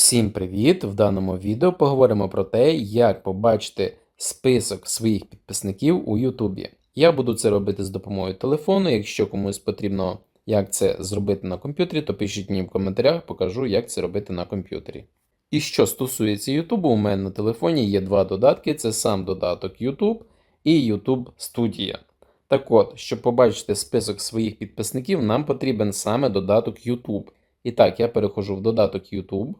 Всім привіт! В даному відео поговоримо про те, як побачити список своїх підписників у Ютубі. Я буду це робити з допомогою телефону. Якщо комусь потрібно, як це зробити на комп'ютері, то пишіть мені в коментарях, покажу, як це робити на комп'ютері. І що стосується Ютубу, у мене на телефоні є два додатки: це сам додаток YouTube і YouTube Studio. Так от, щоб побачити список своїх підписників, нам потрібен саме додаток YouTube. І так, я переходжу в додаток YouTube.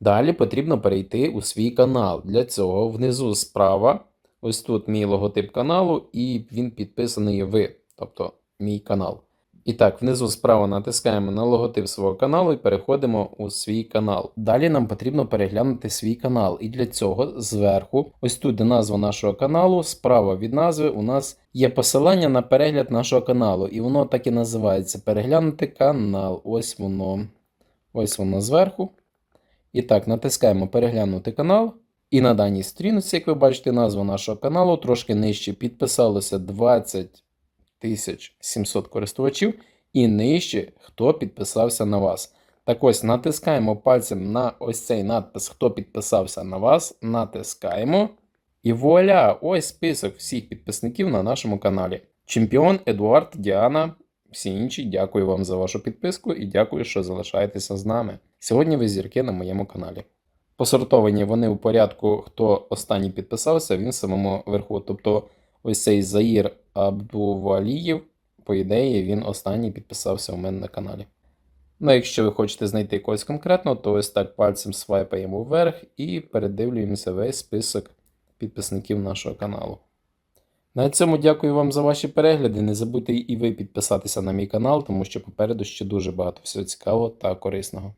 Далі потрібно перейти у свій канал. Для цього внизу справа, ось тут мій логотип каналу, і він підписаний ви, тобто мій канал. І так, внизу справа натискаємо на логотип свого каналу і переходимо у свій канал. Далі нам потрібно переглянути свій канал. І для цього зверху, ось тут де назва нашого каналу, справа від назви у нас є посилання на перегляд нашого каналу. І воно так і називається Переглянути канал. Ось воно. Ось воно зверху. І так, натискаємо переглянути канал. І на даній сторінці, як ви бачите, назва нашого каналу трошки нижче підписалося 20 700 користувачів, і нижче, хто підписався на вас. Так ось натискаємо пальцем на ось цей надпис, хто підписався на вас, натискаємо. І вуаля! Ось список всіх підписників на нашому каналі. Чемпіон Едуард Діана. Всі інші, дякую вам за вашу підписку і дякую, що залишаєтеся з нами. Сьогодні ви зірки на моєму каналі. Посортовані вони у порядку, хто останній підписався, він в самому верху. Тобто, ось цей Заїр Абдувалієв, по ідеї, він останній підписався у мене на каналі. Ну, якщо ви хочете знайти когось конкретно, то ось так пальцем свайпаємо вверх і передивлюємося весь список підписників нашого каналу. На цьому дякую вам за ваші перегляди. Не забудьте і ви підписатися на мій канал, тому що попереду ще дуже багато всього цікавого та корисного.